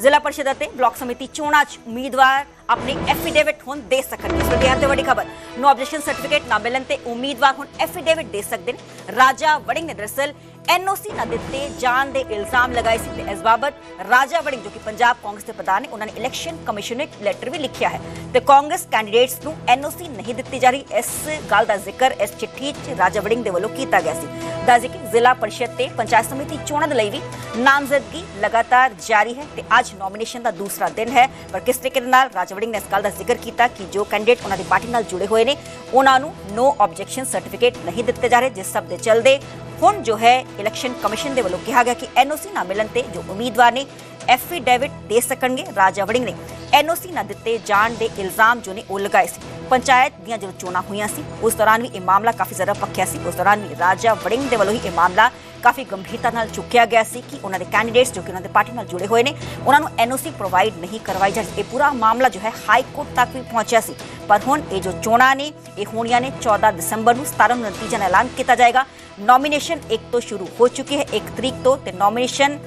ਜ਼ਿਲ੍ਹਾ ਪਰਿਸ਼ਦ ਅਤੇ ਬਲਾਕ ਸਮਿਤੀ ਚੋਣਾਂ 'ਚ ਉਮੀਦਵਾਰ ਆਪਣੀ ਐਫੀਡੇਵਿਟ ਹੁਣ ਦੇ ਸਕਣਗੇ ਇਸ ਤੇ ਵੱਡੀ ਖਬਰ, ਨੋ ਆਬਜੈਕਸ਼ਨ ਸਰਟੀਫਿਕੇਟ ਨਾ ਮਿਲਣ ਤੇ ਉਮੀਦਵਾਰ ਹੁਣ ਐਫੀਡੇਵਿਟ ਦੇ ਸਕਦੇ ਨੇ। ਰਾਜਾ ਵੜਿੰਗ ਨੇ ਦਰਅਸਲ ਐਨਓਸੀ ਨਾ ਦਿੱਤੇ, ਜਾਣ ਦੇ ਇਲਜ਼ਾਮ ਲਗਾਏ ਸੀ ਤੇ ਇਸ ਬਾਬਤ ਰਾਜਾ ਵੜਿੰਗ ਜੋ ਕਿ ਪੰਜਾਬ ਕਾਂਗਰਸ ਦੇ ਪ੍ਰਧਾਨ ਨੇ, ਉਹਨਾਂ ਨੇ ਇਲੈਕਸ਼ਨ ਕਮਿਸ਼ਨ ਨੂੰ ਲੈਟਰ ਵੀ ਲਿਖਿਆ ਹੈ। ਤੇ ਕਾਂਗਰਸ ਕੈਂਡੀਡੇਟਸ ਨੂੰ ਐਨਓਸੀ ਨਹੀਂ ਦਿੱਤੀ ਜਾ ਰਹੀ। ਇਸ ਗੱਲ ਦਾ ਜ਼ਿਕਰ ਇਸ ਚਿੱਠੀ 'ਚ ਰਾਜਾ ਵੜਿੰਗ ਦੇ ਵੱਲੋਂ ਕੀਤਾ ਗਿਆ ਸੀ। ਦੱਸ ਕਿ ਜ਼ਿਲ੍ਹਾ ਪਰਿਸ਼ਦ ਤੇ ਪੰਚਾਇਤ ਸਮਿਤੀ ਚੋਣਾਂ ਦੇ ਲਈ ਵੀ ਨਾਮਜ਼ਦਗੀ ਲਗਾਤਾਰ ਜਾਰੀ ਹੈ ਤੇ ਅੱਜ ਨੋਮੀਨੇਸ਼ਨ ਦਾ ਦੂਸਰਾ ਦਿਨ ਹੈ। ਪਰ ਕਿਸ ਤਰੀਕੇ ਨਾਲ ਰਾਜਾ ਵੜਿੰਗ ਨੇ ਇਸ ਗੱਲ ਦਾ ਜ਼ਿਕਰ ਕੀਤਾ ਕਿ ਜੋ ਕੈਂਡੀਡੇਟ ਉਹਨਾਂ ਦੀ ਪਾਰਟੀ ਨਾਲ ਜੁੜੇ ਹੋਏ ਨੇ, ਉਹਨਾਂ ਨੂੰ ਨੋ ਆਬਜੈਕਸ਼ਨ ਸਰਟੀਫਿਕੇਟ ਨਹੀਂ ਦਿੱਤੇ ਜਾ ਰਹੇ, ਜਿਸ ਸਭ ਦੇ ਚੱਲਦੇ ਹੁਣ ਜੋ ਹੈ ਇਲੈਕਸ਼ਨ ਕਮਿਸ਼ਨ ਦੇ ਵੱਲੋਂ ਕਿਹਾ ਗਿਆ ਕਿ ਐਨਓਸੀ ਨਾ ਮਿਲਣ ਤੇ ਜੋ ਉਮੀਦਵਾਰ ਨੇ ਐਫੀਡੇਵਿਟ ਦੇ ਸਕਣਗੇ, ਰਾਜਾ ਵੜਿੰਗ ਨੇ। ਐਨਓਸੀ ਨਾ ਦਿੱਤੇ ਜਾਣ ਦੇ ਇਲਜ਼ਾਮ ਜੋ ਨੇ ਉਹ ਲਗਾਏ ਸੀ। ਪੰਚਾਇਤ ਦੀਆਂ ਜਦੋਂ ਚੋਣਾਂ ਹੋਈਆਂ ਸੀ, ਉਸ ਦੌਰਾਨ ਵੀ ਇਹ ਮਾਮਲਾ ਕਾਫੀ ਜ਼ਿਆਦਾ ਪੱਕਿਆ ਸੀ। ਉਸ ਦੌਰਾਨ ਵੀ ਰਾਜਾ ਵੜਿੰਗ ਦੇ ਵੱਲੋਂ ਹੀ ਇਹ ਮਾਮਲਾ ਕਾਫੀ ਗੰਭੀਰਤਾ ਨਾਲ ਚੁੱਕਿਆ ਗਿਆ ਸੀ ਕਿ ਉਹਨਾਂ ਦੇ ਕੈਂਡੀਡੇਟਸ ਜੋ ਕਿ ਉਹਨਾਂ ਦੇ ਪਾਰਟੀ ਨਾਲ ਜੁੜੇ ਹੋਏ ਨੇ, ਉਹਨਾਂ ਨੂੰ ਐਨਓਸੀ ਪ੍ਰੋਵਾਈਡ ਨਹੀਂ ਕਰਵਾਈ ਜਾ ਰਹੀ। ਇਹ ਪੂਰਾ ਮਾਮਲਾ ਜੋ ਹੈ ਹਾਈ ਕੋਰਟ ਤੱਕ ਵੀ ਪਹੁੰਚਿਆ ਸੀ। ਪਰ ਹੁਣ ਇਹ ਜੋ ਚੋਣਾਂ ਨੇ, ਇਹ ਹੋਣੀਆਂ ਨੇ 14 ਦਸੰਬਰ ਨੂੰ 17 ਨੂੰ ਨਤੀਜਾ ਦਾ ਐਲਾਨ ਕੀਤਾ ਜਾਏਗਾ। ਨੋਮੀਨੇਸ਼ਨ 1 ਤੋਂ ਸ਼ੁਰੂ ਹੋ ਚੁੱਕੀ ਹੈ 1 ਤਰੀਕ ਤੋਂ ਤੇ ਨੋਮੀਨੇਸ਼ਨ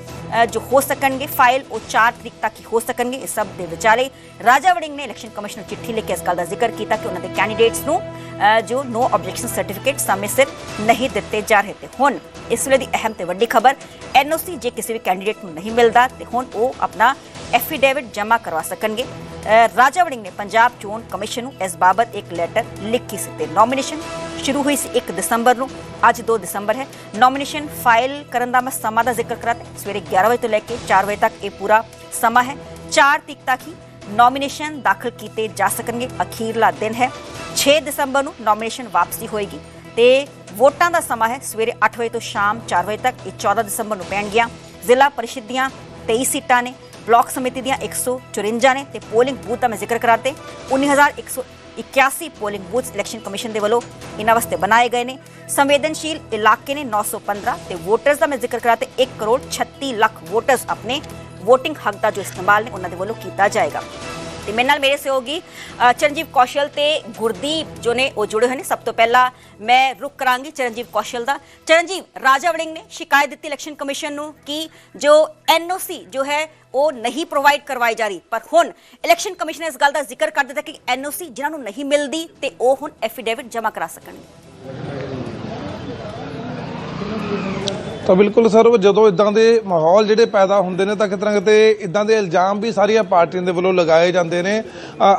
ਜੋ ਹੋ ਸਕਣਗੇ ਫਾਈਲ ਉਹ 4 ਤਰੀਕ ਤੱਕ ਹੀ ਹੋ ਸਕਣਗੇ ਇਸ ਸਭ ਦੇ ਵਿਚਾਲੇ ਰਾਜਾ ਵੜਿੰਗ ਨੇ ਇਲੈਕਸ਼ਨ ਕਮਿਸ਼ਨ ਨੂੰ ਚਿੱਠੀ ਲਿਖ ਕੇ ਇਸ ਗੱਲ ਦਾ ਜ਼ਿਕਰ ਕੀਤਾ ਕਿ ਉਹਨਾਂ ਦੇ ਕੈਂਡੀਡੇਟਸ ਨੂੰ ਜੋ ਨੋ ਆਬਜੈਕਸ਼ਨ ਸਰਟੀਫਿਕੇਟ ਸਮੇਂ ਸਿਰ ਨਹੀਂ ਦਿੱਤੇ ਜਾ ਰਹੇ ਤੇ ਹੁਣ ਇਸ ਵੇਲੇ ਦੀ ਅਹਿਮ ਤੇ ਵੱਡੀ ਖਬਰ ਐਨਓਸੀ ਜੇ ਕਿਸੇ ਵੀ ਕੈਂਡੀਡੇਟ ਨੂੰ ਨਹੀਂ ਮਿਲਦਾ ਤੇ ਹੁਣ ਉਹ ਆਪਣਾ ਐਫੀਡੇਵਿਟ ਜਮ੍ਹਾਂ ਕਰਵਾ ਸਕਣਗੇ ਰਾਜਾ ਵੜਿੰਗ ਨੇ ਪੰਜਾਬ ਚੋਣ ਕਮਿਸ਼ਨ ਨੂੰ ਇਸ ਬਾਬਤ ਇੱਕ ਲੈਟਰ ਲਿਖੀ ਸੀ ਤੇ ਨੋਮੀਨੇਸ਼ਨ ਸ਼ੁਰੂ ਹੋਈ ਸੀ 1 ਦਸੰਬਰ ਨੂੰ। ਅੱਜ 2 ਦਸੰਬਰ ਹੈ। ਨੋਮੀਨੇਸ਼ਨ ਫਾਈਲ ਕਰਨ ਦਾ ਮੈਂ ਸਮਾਂ ਦਾ ਜ਼ਿਕਰ ਕਰਾਂ ਸਵੇਰੇ 11 ਵਜੇ ਤੋਂ ਲੈ ਕੇ 4 ਵਜੇ ਤੱਕ ਇਹ ਪੂਰਾ ਸਮਾਂ ਹੈ। 4 ਤਰੀਕ ਤੱਕ ਹੀ ਨੋਮੀਨੇਸ਼ਨ ਦਾਖਲ ਕੀਤੇ ਜਾ ਸਕਣਗੇ। ਅਖੀਰਲਾ ਦਿਨ ਹੈ। 6 ਦਸੰਬਰ ਨੂੰ ਨੋਮੀਨੇਸ਼ਨ ਵਾਪਸੀ ਹੋਏਗੀ ਤੇ ਵੋਟਾਂ ਦਾ ਸਮਾਂ ਹੈ। ਸਵੇਰੇ 8 ਵਜੇ ਤੋਂ ਸ਼ਾਮ 4 ਵਜੇ ਤੱਕ ਇਹ 14 ਦਸੰਬਰ ਨੂੰ ਪੈਣਗੀਆਂ। ਜ਼ਿਲ੍ਹਾ ਪਰਿਸ਼ਦ ਦੀਆਂ 23 ਸੀਟਾਂ ਨੇ। ਬਲਾਕ ਸਮਿਤੀ ਦੀਆਂ 154 ਨੇ ਤੇ ਪੋਲਿੰਗ ਬੂਥ ਦਾ ਮੈਂ ਜ਼ਿਕਰ ਕਰਾਤੇ 19181 ਪੋਲਿੰਗ ਬੂਥ ਇਲੈਕਸ਼ਨ ਕਮਿਸ਼ਨ ਦੇ ਵੱਲੋਂ ਇਹਨਾਂ ਵਾਸਤੇ ਬਣਾਏ ਗਏ ਨੇ। ਸੰਵੇਦਨਸ਼ੀਲ ਇਲਾਕੇ ਨੇ 915 ਤੇ ਵੋਟਰਸ ਦਾ ਮੈਂ ਜ਼ਿਕਰ ਕਰਾਤੇ 1 ਕਰੋੜ 36 ਲੱਖ ਵੋਟਰਸ ਆਪਣੇ VOTING ਹੱਕ ਦਾ ਜੋ ਇਸਤੇਮਾਲ ਨੇ ਉਹਨਾਂ ਦੇ ਵੱਲੋਂ ਕੀਤਾ ਜਾਏਗਾ। ਤੇ ਮੇਰੇ ਨਾਲ ਮੇਰੇ ਸਹਿਯੋਗੀ ਅ, ਚਰਨਜੀਤ ਕੌਸ਼ਲ ਤੇ ਗੁਰਦੀਪ ਜੋ ਨੇ ਉਹ ਜੁੜੇ ਹੋਏ ਨੇ। ਸਭ ਤੋਂ ਪਹਿਲਾਂ ਮੈਂ ਰੁਕ ਕਰਾਂਗੀ ਚਰਨਜੀਵ ਕੌਸ਼ਲ ਦਾ। ਚਰਨਜੀਵ ਰਾਜਾ ਵੜਿੰਗ ਨੇ ਸ਼ਿਕਾਇਤ ਦਿੱਤੀ ਇਲੈਕਸ਼ਨ ਕਮਿਸ਼ਨ ਨੂੰ ਕਿ ਜੋ ਐਨਓਸੀ ਜੋ ਹੈ ਉਹ ਨਹੀਂ ਪ੍ਰੋਵਾਈਡ ਕਰਵਾਈ ਜਾ ਰਹੀ। ਪਰ ਹੁਣ ਇਲੈਕਸ਼ਨ ਕਮਿਸ਼ਨ ਇਸ ਗੱਲ ਦਾ ਜ਼ਿਕਰ ਕਰ ਦਿੱਤਾ ਕਿ ਐਨਓਸੀ ਜਿਨ੍ਹਾਂ ਨੂੰ ਨਹੀਂ ਮਿਲਦੀ ਤੇ ਉਹ ਹੁਣ ਐਫੀਡੇਵਿਟ ਜਮ੍ਹਾਂ ਕਰਾ ਸਕਣਗੇ। ਤਾਂ ਬਿਲਕੁਲ ਸਰ ਜਦੋਂ ਇਦਾਂ ਦੇ ਮਾਹੌਲ ਜਿਹੜੇ ਪੈਦਾ ਹੁੰਦੇ ਨੇ, ਤਾਂ ਕਿਤੇ ਨਾ ਕਿਤੇ ਇਦਾਂ ਦੇ ਇਲਜ਼ਾਮ ਵੀ ਸਾਰੀਆਂ ਪਾਰਟੀਆਂ ਦੇ ਵੱਲੋਂ ਲਗਾਏ ਜਾਂਦੇ ਨੇ।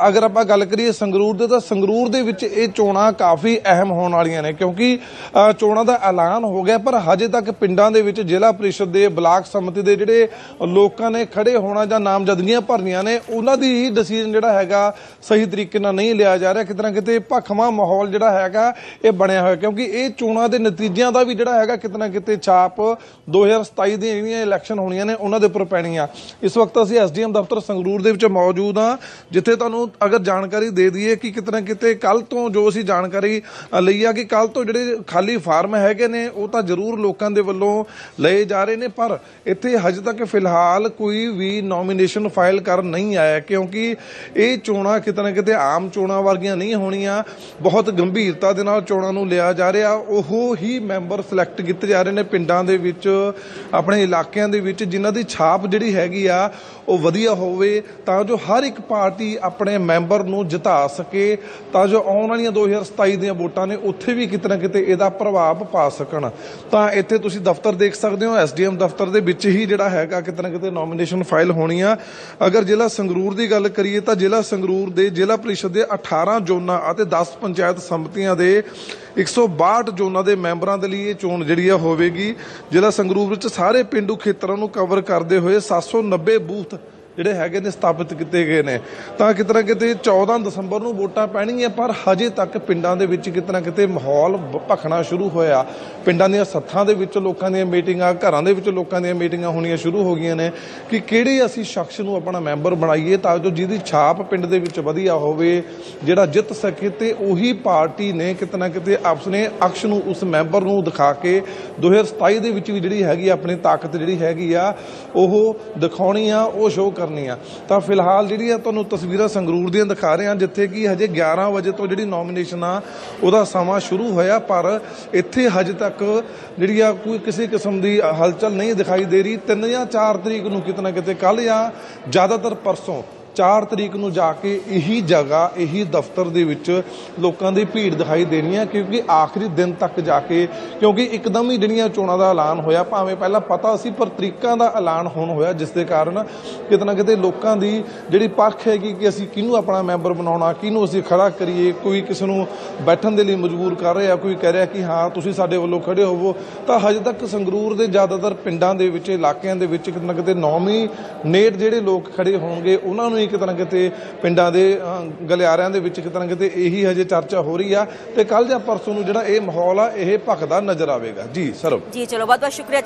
ਅਗਰ ਆਪਾਂ ਗੱਲ ਕਰੀਏ ਸੰਗਰੂਰ ਦੇ, ਤਾਂ ਸੰਗਰੂਰ ਦੇ ਵਿੱਚ ਇਹ ਚੋਣਾਂ ਕਾਫੀ ਅਹਿਮ ਹੋਣ ਵਾਲੀਆਂ ਨੇ, ਕਿਉਂਕਿ ਚੋਣਾਂ ਦਾ ਐਲਾਨ ਹੋ ਗਿਆ, ਪਰ ਹਜੇ ਤੱਕ ਪਿੰਡਾਂ ਦੇ ਵਿੱਚ ਜ਼ਿਲ੍ਹਾ ਪਰਿਸ਼ਦ ਦੇ ਬਲਾਕ ਸਮਿਤੀ ਦੇ ਜਿਹੜੇ ਲੋਕਾਂ ਨੇ ਖੜੇ ਹੋਣਾ ਜਾਂ ਨਾਮਜ਼ਦਗੀਆਂ ਭਰਨੀਆਂ ਨੇ, ਉਹਨਾਂ ਦੀ ਹੀ ਡਿਸੀਜਨ ਜਿਹੜਾ ਹੈਗਾ ਸਹੀ ਤਰੀਕੇ ਨਾਲ ਨਹੀਂ ਲਿਆ ਜਾ ਰਿਹਾ। ਕਿਤੇ ਨਾ ਕਿਤੇ ਭਖਵਾਂ ਮਾਹੌਲ ਜਿਹੜਾ ਹੈਗਾ, ਇਹ ਬਣਿਆ ਹੋਇਆ, ਕਿਉਂਕਿ ਇਹ ਚੋਣਾਂ ਦੇ ਨਤੀਜਿਆਂ ਦਾ ਵੀ ਜਿਹੜਾ ਹੈਗਾ ਕਿਤੇ ਨਾ ਕਿਤੇ ਛਾਪ 2027 ਦੀਆਂ ਜਿਹੜੀਆਂ ਇਲੈਕਸ਼ਨ ਹੋਣੀਆਂ ਨੇ, ਉਹਨਾਂ ਦੇ ਉੱਪਰ ਪੈਣੀ ਆ ਇਸ ਵਕਤ ਅਸੀਂ ਐਸਡੀਐਮ ਦਫ਼ਤਰ ਸੰਗਰੂਰ ਦੇ ਵਿੱਚ ਮੌਜੂਦ ਆ ਜਿੱਥੇ ਤੁਹਾਨੂੰ ਅਗਰ ਜਾਣਕਾਰੀ ਦੇ ਦਈਏ ਕਿ ਕਿਤੇ ਨਾ ਕਿਤੇ ਕੱਲ ਤੋਂ ਜੋ ਅਸੀਂ ਜਾਣਕਾਰੀ ਲਈ ਆ ਕਿ ਕੱਲ ਤੋਂ ਜਿਹੜੇ ਖਾਲੀ ਫਾਰਮ ਹੈਗੇ ਨੇ, ਉਹ ਤਾਂ ਜ਼ਰੂਰ ਲੋਕਾਂ ਦੇ ਵੱਲੋਂ ਲਏ ਜਾ ਰਹੇ ਨੇ, ਪਰ ਇੱਥੇ ਹਜੇ ਤੱਕ ਫਿਲਹਾਲ ਕੋਈ ਵੀ ਨੋਮੀਨੇਸ਼ਨ ਫਾਈਲ ਕਰਨ ਨਹੀਂ ਆਇਆ, ਕਿਉਂਕਿ ਇਹ ਚੋਣਾਂ ਕਿਤੇ ਨਾ ਕਿਤੇ ਆਮ ਚੋਣਾਂ ਵਰਗੀਆਂ ਨਹੀਂ ਹੋਣੀਆਂ। ਬਹੁਤ ਗੰਭੀਰਤਾ ਦੇ ਨਾਲ ਚੋਣਾਂ ਨੂੰ ਲਿਆ ਜਾ ਰਿਹਾ। ਉਹ ਹੀ ਮੈਂਬਰ ਸਿਲੈਕਟ ਕੀਤੇ ਜਾ ਰਹੇ ਨੇ ਪਿੰਡਾਂ ਦੇ ਵਿੱਚ, ਆਪਣੇ ਇਲਾਕਿਆਂ ਦੇ ਵਿੱਚ ਜਿਨ੍ਹਾਂ ਦੀ ਛਾਪ ਜਿਹੜੀ ਹੈਗੀ ਆ, ਉਹ ਵਧੀਆ ਹੋਵੇ, ਤਾਂ ਜੋ ਹਰ ਇੱਕ ਪਾਰਟੀ ਆਪਣੇ ਮੈਂਬਰ ਨੂੰ ਜਿਤਾ ਸਕੇ, ਤਾਂ ਜੋ ਆਉਣ ਵਾਲੀਆਂ 2027 ਦੀਆਂ ਵੋਟਾਂ ਨੇ ਉੱਥੇ ਵੀ ਕਿਤੇ ਨਾ ਕਿਤੇ ਇਹਦਾ ਪ੍ਰਭਾਵ ਪਾ ਸਕਣ। ਤਾਂ ਇੱਥੇ ਤੁਸੀਂ ਦਫ਼ਤਰ ਦੇਖ ਸਕਦੇ ਹੋ, ਐਸਡੀਐਮ ਦਫ਼ਤਰ ਦੇ ਵਿੱਚ ਹੀ ਜਿਹੜਾ ਹੈਗਾ ਕਿਤੇ ਨਾ ਕਿਤੇ ਨੋਮੀਨੇਸ਼ਨ ਫਾਈਲ ਹੋਣੀ ਆ। ਅਗਰ ਜ਼ਿਲ੍ਹਾ ਸੰਗਰੂਰ ਦੀ ਗੱਲ ਕਰੀਏ ਤਾਂ ਜ਼ਿਲ੍ਹਾ ਸੰਗਰੂਰ ਦੇ ਜ਼ਿਲ੍ਹਾ ਪ੍ਰੀਸ਼ਦ ਦੇ 18 ਜ਼ੋਨਾਂ ਅਤੇ 10 ਪੰਚਾਇਤ ਸਮਿਤੀਆਂ ਦੇ 162 ਜ਼ੋਨਾਂ ਦੇ ਮੈਂਬਰਾਂ ਦੇ ਲਈ ਇਹ ਚੋਣ ਜਿਹੜੀ ਆ ਹੋਵੇਗੀ, ਜ਼ਿਲ੍ਹਾ ਸੰਗਰੂਰ ਵਿੱਚ ਸਾਰੇ ਪਿੰਡੂ ਖੇਤਰਾਂ ਨੂੰ ਕਵਰ ਕਰਦੇ ਹੋਏ 790 ਬੂਥ ਜਿਹੜੇ ਹੈਗੇ ਨੇ ਸਥਾਪਿਤ ਕੀਤੇ ਗਏ ਨੇ। ਤਾਂ ਕਿਤੇ ਨਾ ਕਿਤੇ 14 ਦਸੰਬਰ ਨੂੰ ਵੋਟਾਂ ਪੈਣਗੀਆਂ, ਪਰ ਹਜੇ ਤੱਕ ਪਿੰਡਾਂ ਦੇ ਵਿੱਚ ਕਿਤੇ ਨਾ ਕਿਤੇ ਮਾਹੌਲ ਭਖਣਾ ਸ਼ੁਰੂ ਹੋਇਆ। ਪਿੰਡਾਂ ਦੀਆਂ ਸੱਥਾਂ ਦੇ ਵਿੱਚ ਲੋਕਾਂ ਦੀਆਂ ਮੀਟਿੰਗਾਂ, ਘਰਾਂ ਦੇ ਵਿੱਚ ਲੋਕਾਂ ਦੀਆਂ ਮੀਟਿੰਗਾਂ ਹੋਣੀਆਂ ਸ਼ੁਰੂ ਹੋ ਗਈਆਂ ਨੇ। ਕਿ ਕਿਹੜੇ ਅਸੀਂ ਸ਼ਖਸ ਨੂੰ ਆਪਣਾ ਮੈਂਬਰ ਬਣਾਈਏ ਤਾਂ ਜੋ ਜਿਹਦੀ ਛਾਪ ਪਿੰਡ ਦੇ ਵਿੱਚ ਵਧੀਆ ਹੋਵੇ, ਜਿਹੜਾ ਜਿੱਤ ਸਕੇ ਤੇ ਉਹੀ ਪਾਰਟੀ ਨੇ ਕਿਤੇ ਨਾ ਕਿਤੇ ਆਪਣੇ ਅਕਸ਼ ਨੂੰ ਉਸ ਮੈਂਬਰ ਨੂੰ ਦਿਖਾ ਕੇ 2027 ਦੇ ਵਿੱਚ ਵੀ ਜਿਹੜੀ ਹੈਗੀ ਆਪਣੀ ਤਾਕਤ ਜਿਹੜੀ ਹੈਗੀ ਆ, ਉਹ ਦਿਖਾਉਣੀ ਆ, ਉਹ ਸ਼ੋਅ ਕਰ ਕਰਨੀ ਆ। ਤਾਂ ਫਿਲਹਾਲ ਜਿਹੜੀ ਆ ਤੁਹਾਨੂੰ ਤਸਵੀਰਾਂ ਸੰਗਰੂਰ ਦੀਆਂ ਦਿਖਾ ਰਹੇ ਹਾਂ, ਜਿੱਥੇ ਕਿ ਹਜੇ 11 ਵਜੇ ਤੋਂ ਜਿਹੜੀ ਨੋਮੀਨੇਸ਼ਨ ਆ, ਉਹਦਾ ਸਮਾਂ ਸ਼ੁਰੂ ਹੋਇਆ, ਪਰ ਇੱਥੇ ਹਜੇ ਤੱਕ ਜਿਹੜੀ ਆ ਕੋਈ ਕਿਸੇ ਕਿਸਮ ਦੀ ਹਲਚਲ ਨਹੀਂ ਦਿਖਾਈ ਦੇ ਰਹੀ। 3 ਜਾਂ 4 ਤਰੀਕ ਨੂੰ ਕਿਤੇ ਨਾ ਕਿਤੇ ਕੱਲ ਜਾਂ ਜ਼ਿਆਦਾਤਰ ਪਰਸੋਂ 4 ਤਰੀਕ ਨੂੰ ਜਾ ਕੇ ਇਹੀ ਜਗ੍ਹਾ, ਇਹੀ ਦਫ਼ਤਰ ਦੇ ਵਿੱਚ ਲੋਕਾਂ ਦੀ ਭੀੜ ਦਿਖਾਈ ਦੇਣੀ ਹੈ, ਕਿਉਂਕਿ ਆਖਰੀ ਦਿਨ ਤੱਕ ਜਾ ਕੇ, ਕਿਉਂਕਿ ਇੱਕਦਮ ਹੀ ਜਿਹੜੀਆਂ ਚੋਣਾਂ ਦਾ ਐਲਾਨ ਹੋਇਆ, ਭਾਵੇਂ ਪਹਿਲਾਂ ਪਤਾ ਸੀ, ਪਰ ਤਰੀਕਾਂ ਦਾ ਐਲਾਨ ਹੋਣ ਹੋਇਆ, ਜਿਸ ਦੇ ਕਾਰਨ ਕਿਤੇ ਨਾ ਕਿਤੇ ਲੋਕਾਂ ਦੀ ਜਿਹੜੀ ਪੱਖ ਹੈਗੀ ਕਿ ਅਸੀਂ ਕਿਹਨੂੰ ਆਪਣਾ ਮੈਂਬਰ ਬਣਾਉਣਾ, ਕਿਹਨੂੰ ਅਸੀਂ ਖੜਾ ਕਰੀਏ, ਕੋਈ ਕਿਸੇ ਨੂੰ ਬੈਠਣ ਦੇ ਲਈ ਮਜਬੂਰ ਕਰ ਰਿਹਾ, ਕੋਈ ਕਹਿ ਰਿਹਾ ਕਿ ਹਾਂ, ਤੁਸੀਂ ਸਾਡੇ ਵੱਲੋਂ ਖੜੇ ਹੋਵੋ, ਤਾਂ ਹਜੇ ਤੱਕ ਸੰਗਰੂਰ ਦੇ ਜ਼ਿਆਦਾਤਰ ਪਿੰਡਾਂ ਦੇ ਵਿੱਚ, ਇਲਾਕਿਆਂ ਦੇ ਵਿੱਚ ਕਿਤੇ ਨਾ ਕਿਤੇ ਨੌਵੀਂ ਨੇੜ ਜਿਹੜੇ ਲੋਕ ਖੜੇ ਹੋਣਗੇ, ਉਹਨਾਂ ਨੂੰ ਹੀ ਕਿਤੇ ਨਾ ਕਿਤੇ ਪਿੰਡਾਂ ਦੇ ਗਲਿਆਰਿਆਂ ਦੇ ਵਿੱਚ ਕਿਤੇ ਨਾ ਕਿਤੇ ਇਹੀ ਹਜੇ ਚਰਚਾ ਹੋ ਰਹੀ ਆ ਤੇ ਕੱਲ ਜਾਂ ਪਰਸੋਂ ਨੂੰ ਜਿਹੜਾ ਇਹ ਮਾਹੌਲ ਆ, ਇਹ ਭਖਦਾ ਨਜ਼ਰ ਆਵੇਗਾ। ਜੀ ਸਰਬ ਜੀ, ਚਲੋ ਬਹੁਤ ਬਹੁਤ ਸ਼ੁਕਰੀਆ